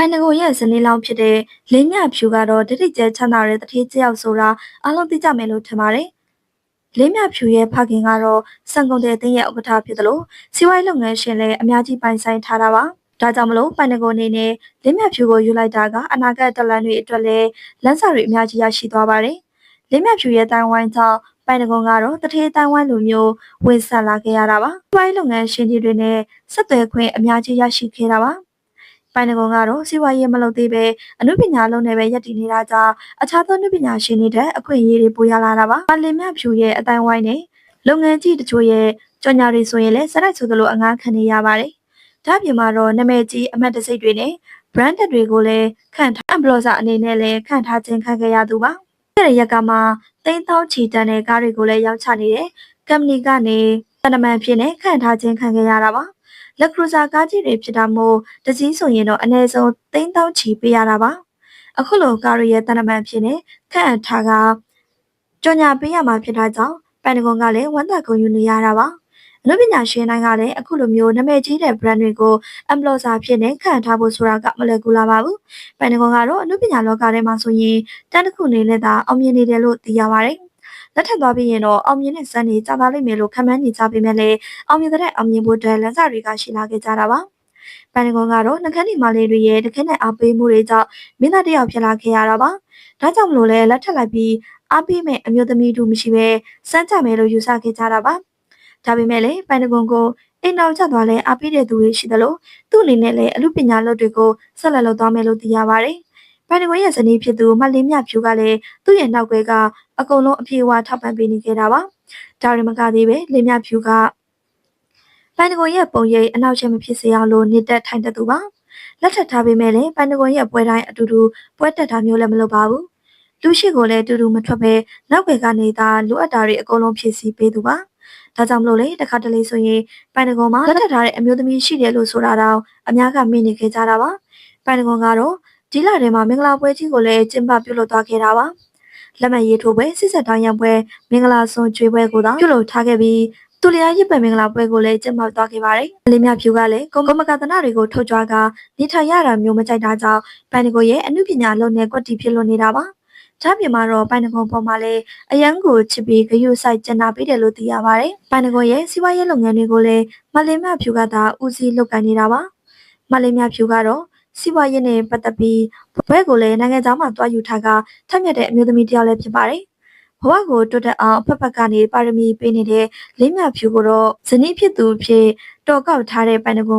ပန်နဂိုရဲ့ဇနီးလောင်းဖြစ်တဲ့လင်းမြဖြူကတော့တတိကျဲချမ်းသာတဲ့တတိကျယောက်ဆိုတာအားလုံးသိကြမယ်လို့ထင်ပါတယ်။လင်းမြဖြူရဲ့ဖခင်ကတော့စံကုန်တဲ့အသင်းရဲ့ဥက္ကဋ္ဌဖြစ်တယ်လို့စီးပွားရေးလုပ်ငန်းရှင်လည်းအများကြီးပိုင်ဆိုင်ထားတာပါ။ဒါကြောင့်မလို့ပန်နဂိုအနေနဲ့လင်းမြဖြူကိုယူလိုက်တာကအနာဂတ်တလန်တွေအတွက်လည်းလမ်းစာတွေအများကြီးရရှိသွားပါတယ်။လင်းမြဖြူရဲ့တိုင်ဝမ်ကြောင့်ပိုင်နဂွန်ကတော့တထေးတိုင်ဝမ်လိုမျိုးဝင်ဆက်လာခဲ့ရတာပါ။စီးပွားရေးလုပ်ငန်းရှင်ကြီးတွေနဲ့ဆက်သွယ်ခွင့်အများကြီးရရှိခဲ့တာပါ။ ပိုင်နဂွန်ကတော့စီးပွားရေးမလုပ်သေးပဲအမှုပညာလုံးနဲ့ပဲယက်တည်နေတာကြောင့်အခြားသောအမှုပညာရှင်တွေတဲ့အခွင့်အရေးတွေပိုရလာတာပါ။ပလင်မြဖြူရဲ့အတိုင်ဝိုင်းနဲ့လုပ်ငန်းကြီးတချို့ရဲ့ကြော်ညာတွေဆိုရင်လည်းစရိုက်ဆိုသလိုအငားခံနေရပါတယ်။ဒါ့အပြင်မှာတော့နာမည်ကြီးအမတ်တစိတ်တွေနဲ့ branded တွေကိုလည်းခန့်ထား ambassador အနေနဲ့လည်းခန့်ထားခြင်းခံခဲ့ရသူပါ။တဲ့ရက်ကမှတိန်းတောင်းချီတန်တဲ့ကားတွေကိုလည်းရောက်ချနေတဲ့ company ကနေတနမန်ဖြစ်နေခန့်ထားခြင်းခံခဲ့ရတာပါ။ လက်ခရူဇာကားကြီးတွေဖြစ်တာမို့တစည်းဆိုရင်တော့အနည်းဆုံးတိန်းတောင်းချီပေးရတာပါ။အခုလိုကားရရဲ့တနမန်ဖြစ်နေခန့်အပ်ထားကကြော်ညာပေးရမှာဖြစ်တာကြောင့်ပန်တဂွန်ကလည်းဝမ်းသာကုန်ယူနေရတာပါ။အနုပညာရှင်တိုင်းကလည်းအခုလိုမျိုးနာမည်ကြီးတဲ့ brand တွေကို ambassador ဖြစ်နေခန့်ထားဖို့ဆိုတာကမလွယ်ကူလာပါဘူး။ပန်တဂွန်ကတော့အနုပညာလောကထဲမှာဆိုရင်တန်းတစ်ခုအနေနဲ့သာအောင်မြင်နေတယ်လို့သိရပါတယ်။ လက်ထပ်သွားပြီးရင်တော့အောင်မြင်တဲ့စံတွေကြာပါလိမ့်မယ်လို့ခံမှန်းနေကြပေမဲ့လည်းအောင်မြင်တဲ့အောင်မြင်ဖို့အတွက်လမ်းစာတွေကရှိလာခဲ့ကြတာပါ။ပန်တဂွန်ကတော့နှကန်းဒီမာလေးတွေရဲ့တခဲနဲ့အားပေးမှုတွေကြောင့်မင်းသားတစ်ယောက်ဖြစ်လာခဲ့ရတာပါ။ဒါကြောင့်မလို့လဲလက်ထပ်လိုက်ပြီးအားပေးမဲ့အမျိုးသမီးတို့မရှိပဲစမ်းကြမယ်လို့ယူဆခဲ့ကြတာပါ။ဒါပေမဲ့လည်းပန်တဂွန်ကိုအိမ်နောက်ကျသွားလဲအားပေးတဲ့သူတွေရှိသလိုသူ့အနေနဲ့လည်းအမှုပညာလုပ်တွေကိုဆက်လက်လုပ်သွားမယ်လို့သိရပါတ ယ်။ပန်တဂွန်ရဲ့ဇနီးဖြစ်သူမလင်းမြဖြူကလည်းသူ့ရဲ့နောက်ွယ်ကအကုန်လုံးအပြေအဝထောက်ပံ့ပေးနေခဲ့တာပါ။ဒါရင်မကသေးပဲလင်းမြဖြူကပန်တဂွန်ရဲ့ပုံရိပ်အနောက်ချက်မဖြစ်စေအောင်လို့နေတက်ထိုင်တတ်သူပါ။လက်ထပ်ထားပေးမဲ့လည်းပန်တဂွန်ရဲ့ပွဲတိုင်းအတူတူပွဲတက်တာမျိုးလည်းမလုပ်ပါဘူး။လူရှိကိုလည်းတူတူမထွက်ပဲနောက်ွယ်ကနေသာလိုအပ်တာတွေအကုန်လုံးဖြည့်ဆည်းပေးသူပါ။ဒါကြောင့်မလို့လေတခါတလေဆိုရင်ပိုင်တကွန်မှာလက်ထပ်ထားတဲ့အမျိုးသမီးရှိတယ်လို့ဆိုတာတော့အများကမေ့နေခဲ့ကြတာပါပိုင်တကွန်ကတော့ ဒီလထဲမှာမင်္ဂလာပွဲကြီးကိုလည်းကျင်းပပြုလုပ်သွားခဲ့တာပါလက်မှတ်ရေးထိုးပွဲစစ်ဆက်တောင်းရံပွဲမင်္ဂလာဆွန်ကျွေးပွဲကိုတော့ပြုလုပ်ထားခဲ့ပြီးသူလျာရစ်ပယ်မင်္ဂလာပွဲကိုလည်းကျင်းပသွားခဲ့ပါတယ်။လေးမြဖြူကလည်းကုံကုံမကသနာတွေကိုထုတ်ကြွားကနေထိုင်ရတာမျိုးမကြိုက်တာကြောင့်ပိုင်တကိုရဲ့အမှုပညာလုံးနဲ့ကွက်တီဖြစ်လို့နေတာပါ။ဒါပြင်မှာတော့ပိုင်တကုံပေါ်မှာလည်းအရန်ကိုချစ်ပြီးဂယုစိုက်ကျန်နာပေးတယ်လို့သိရပါတယ်။ပိုင်တကုံရဲ့စီးပွားရေးလုပ်ငန်းတွေကိုလည်းမလင်းမြဖြူကသာဦးစီးလုပ်ကိုင်နေတာပါ။မလင်းမြဖြူကတော့ စီးပွားရေးနဲ့ပတ်သက်ပြီးဘွဲကိုလည်းနိုင်ငံသားမှတွားယူထားကထက်မြက်တဲ့အမျိုးသမီးတစ်ယောက်လည်းဖြစ်ပါတယ်။ဘဝကိုတွတ်တက်အောင်အဖက်ဖက်ကနေပါရမီပေးနေတဲ့လင်းမြဖြူကိုတော့ဇနီးဖြစ်သူဖြစ်တော်ကောက်ထားတဲ့ပိုင်တကုံ